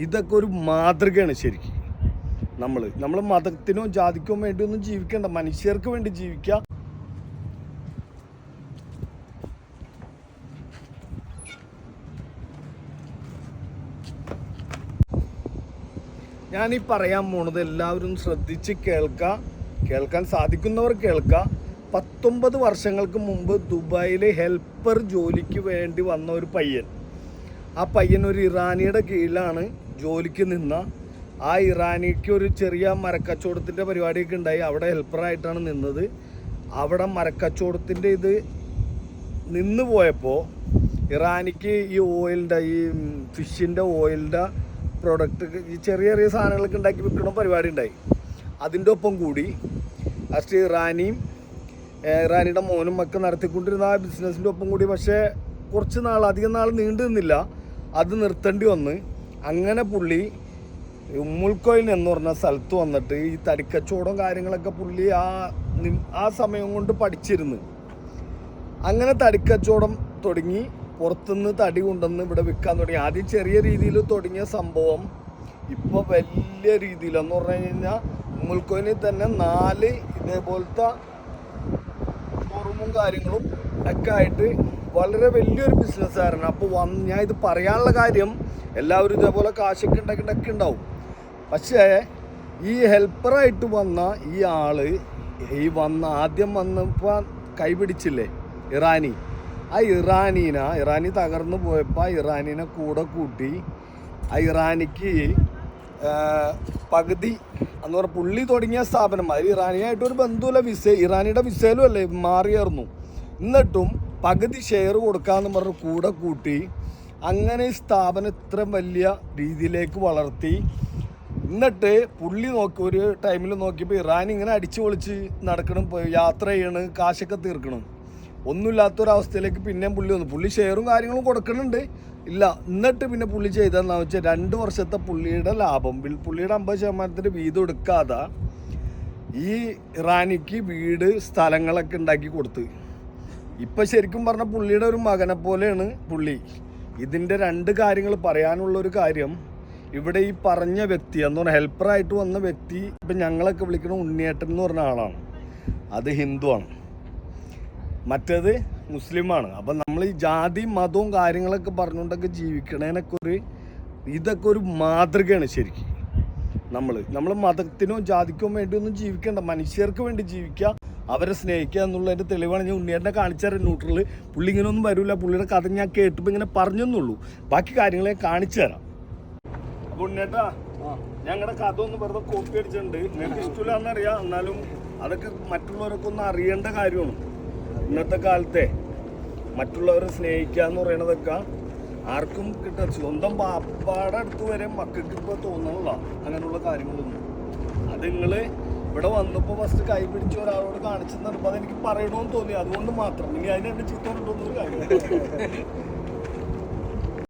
ഇതൊക്കെ ഒരു മാതൃകയാണ് ശരിക്കും. നമ്മൾ നമ്മൾ മതത്തിനോ ജാതിക്കോ വേണ്ടി ഒന്നും ജീവിക്കേണ്ട. മനുഷ്യർക്ക് വേണ്ടി ജീവിക്കുക ഞാൻ ഈ പറയാൻ പോണത് എല്ലാവരും ശ്രദ്ധിച്ച് കേൾക്കുക കേൾക്കാൻ സാധിക്കുന്നവർ കേൾക്കുക പത്തൊമ്പത് വർഷങ്ങൾക്ക് മുമ്പ് ദുബായിൽ ഹെൽപ്പർ ജോലിക്ക് വേണ്ടി വന്ന ഒരു പയ്യൻ. ആ പയ്യൻ ഒരു ഇറാനിയുടെ കീഴിലാണ് ജോലിക്ക് നിന്ന ആ ഇറാനിക്ക് ഒരു ചെറിയ മരക്കച്ചവടത്തിന്റെ പരിപാടിയൊക്കെ ഉണ്ടായി. അവിടെ ഹെൽപ്പറായിട്ടാണ് നിന്നത്. അവിടെ മരക്കച്ചവടത്തിന്റെ ഇത് നിന്ന് പോയപ്പോൾ ഇറാനിക്ക് ഈ ഓയിലിന്റെ ഈ ഫിഷിന്റെ ഓയിലിന്റെ പ്രൊഡക്റ്റ് ഈ ചെറിയ ചെറിയ സാധനങ്ങളൊക്കെ ഉണ്ടാക്കി വിൽക്കണ പരിപാടി ഉണ്ടായി. അതിന്റെ ഒപ്പം കൂടി ഫസ്റ്റ് ഇറാനിയും ഇറാനിയുടെ മോനും ഒക്കെ നടത്തിക്കൊണ്ടിരുന്ന ആ ബിസിനസ്സിന്റെ ഒപ്പം കൂടി. പക്ഷേ കുറച്ച് നാൾ അധികം നാൾ നീണ്ടു നിന്നില്ല അത് നിർത്തേണ്ടി വന്ന്. അങ്ങനെ പുള്ളി ഉമ്മുൾക്കോയിൽ എന്ന് പറഞ്ഞ സ്ഥലത്ത് വന്നിട്ട് ഈ തടിക്കച്ചവടം കാര്യങ്ങളൊക്കെ പുള്ളി ആ ആ സമയം കൊണ്ട് പഠിച്ചിരുന്നു. അങ്ങനെ തടിക്കച്ചവടം തുടങ്ങി പുറത്തുനിന്ന് തടി കൊണ്ടുവന്ന് ഇവിടെ വിൽക്കാൻ തുടങ്ങി. ആദ്യം ചെറിയ രീതിയിൽ തുടങ്ങിയ സംഭവം ഇപ്പോൾ വലിയ രീതിയിൽ എന്ന് പറഞ്ഞു കഴിഞ്ഞാൽ ഉമ്മുൾക്കോയിനിൽ തന്നെ നാല് ഇതേപോലത്തെ ഷോറൂമും കാര്യങ്ങളും ഒക്കെ ആയിട്ട് വളരെ വലിയൊരു ബിസിനസ്സുകാരനാണ് അപ്പോൾ വന്ന് ഞാൻ ഇത് പറയാനുള്ള കാര്യം എല്ലാവരും ഇതേപോലെ കാശൊക്കെ ഉണ്ടാക്കിണ്ടൊക്കെ ഉണ്ടാവും. പക്ഷേ ഈ ഹെൽപ്പറായിട്ട് വന്ന ഈ ആൾ ഈ വന്ന ആദ്യം വന്നപ്പോൾ കൈപിടിച്ചില്ലേ ഇറാനി. ആ ഇറാനീന ഇറാനി തകർന്നു പോയപ്പോൾ ഇറാനീനെ കൂടെ കൂട്ടി ആ ഇറാനിക്ക് പകുതി എന്ന് പറഞ്ഞാൽ പുള്ളി തുടങ്ങിയ സ്ഥാപനം അതിൽ ഇറാനിയായിട്ടൊരു ബന്ധുവില്ല വിസ ഇറാനിയുടെ വിസയിലും അല്ലേ മാറിയായിരുന്നു. എന്നിട്ടും പകുതി ഷെയർ കൊടുക്കാന്ന് പറഞ്ഞ് കൂടെ കൂട്ടി അങ്ങനെ ഈ സ്ഥാപനം ഇത്ര വലിയ രീതിയിലേക്ക് വളർത്തി. എന്നിട്ട് പുള്ളി നോക്കി ഒരു ടൈമിൽ നോക്കിയപ്പോൾ ഇറാൻ ഇങ്ങനെ അടിച്ചു പൊളിച്ച് നടക്കണം യാത്ര ചെയ്യണം കാശൊക്കെ തീർക്കണം. ഒന്നുമില്ലാത്തൊരവസ്ഥയിലേക്ക് പിന്നെയും പുള്ളി വന്നു. പുള്ളി ഷെയറും കാര്യങ്ങളും കൊടുക്കുന്നുണ്ട് ഇല്ല എന്നിട്ട് പിന്നെ പുള്ളി ചെയ്തതെന്നു വെച്ചാൽ രണ്ട് വർഷത്തെ പുള്ളിയുടെ ലാഭം പുള്ളിയുടെ അമ്പത് ശതമാനത്തിന് വീതം എടുക്കാതെ ഈ ഇറാനിക്ക് വീട് സ്ഥലങ്ങളൊക്കെ ഉണ്ടാക്കി കൊടുത്ത്. ഇപ്പം ശരിക്കും പറഞ്ഞ പുള്ളിയുടെ ഒരു മകനെ പോലെയാണ് പുള്ളി. ഇതിന്റെ രണ്ട് കാര്യങ്ങൾ പറയാനുള്ള ഒരു കാര്യം ഇവിടെ ഈ പറഞ്ഞ വ്യക്തി എന്ന് പറഞ്ഞാൽ ഹെൽപ്പറായിട്ട് വന്ന വ്യക്തി ഇപ്പം ഞങ്ങളൊക്കെ വിളിക്കുന്ന ഉണ്ണിയേട്ടൻ എന്ന് പറഞ്ഞ ആളാണ്. അത് ഹിന്ദുവാണ് മറ്റേത് മുസ്ലിമാണ്. അപ്പം നമ്മൾ ഈ ജാതി മതവും കാര്യങ്ങളൊക്കെ പറഞ്ഞുകൊണ്ടൊക്കെ ജീവിക്കണേനൊക്കെ ഒരു ഇതൊക്കെ ഒരു മാതൃകയാണ് ശരിക്കും. നമ്മൾ നമ്മൾ മതത്തിനോ ജാതിക്കോ വേണ്ടി ഒന്നും ജീവിക്കേണ്ട. മനുഷ്യർക്ക് വേണ്ടി ജീവിക്കുക അവരെ സ്നേഹിക്കുക എന്നുള്ളതിന്റെ തെളിവാണ് ഞാൻ ഉണ്ണിയേട്ടനെ കാണിച്ചുതരാം ന്യൂട്രൽ പുള്ളി ഇങ്ങനെ ഒന്നും വരില്ല പുള്ളിയുടെ കഥ ഞാൻ കേട്ടപ്പോൾ ഇങ്ങനെ പറഞ്ഞെന്നുള്ളൂ. ബാക്കി കാര്യങ്ങളെ കാണിച്ചു തരാം. അപ്പോൾ ഉണ്ണിയേട്ടാ ഞങ്ങളുടെ കഥ ഒന്ന് വെറുതെ കോപ്പി അടിച്ചിട്ടുണ്ട്. നിങ്ങൾക്ക് ഇഷ്ടമില്ലാന്നറിയാം എന്നാലും അതൊക്കെ മറ്റുള്ളവരൊക്കെ ഒന്ന് അറിയേണ്ട കാര്യമാണ്. ഇന്നത്തെ കാലത്തെ മറ്റുള്ളവരെ സ്നേഹിക്കുക എന്ന് പറയണതൊക്കെ ആർക്കും കിട്ട സ്വന്തം പാപ്പാടെ അടുത്ത് വരെ മക്കൾക്ക് ഇപ്പോൾ തോന്നണില്ല അങ്ങനെയുള്ള കാര്യങ്ങളൊന്നും. അത് നിങ്ങൾ ഇവിടെ വന്നപ്പോൾ ഫസ്റ്റ് കൈ പിടിച്ച് ഒരാളോട് കാണിച്ചു നിർബന്ധം എനിക്ക് പറയണമെന്ന് തോന്നി. അതുകൊണ്ട് മാത്രം. ഇനി അതിനെ ചീത്ത കൊണ്ടൊന്നും കാര്യം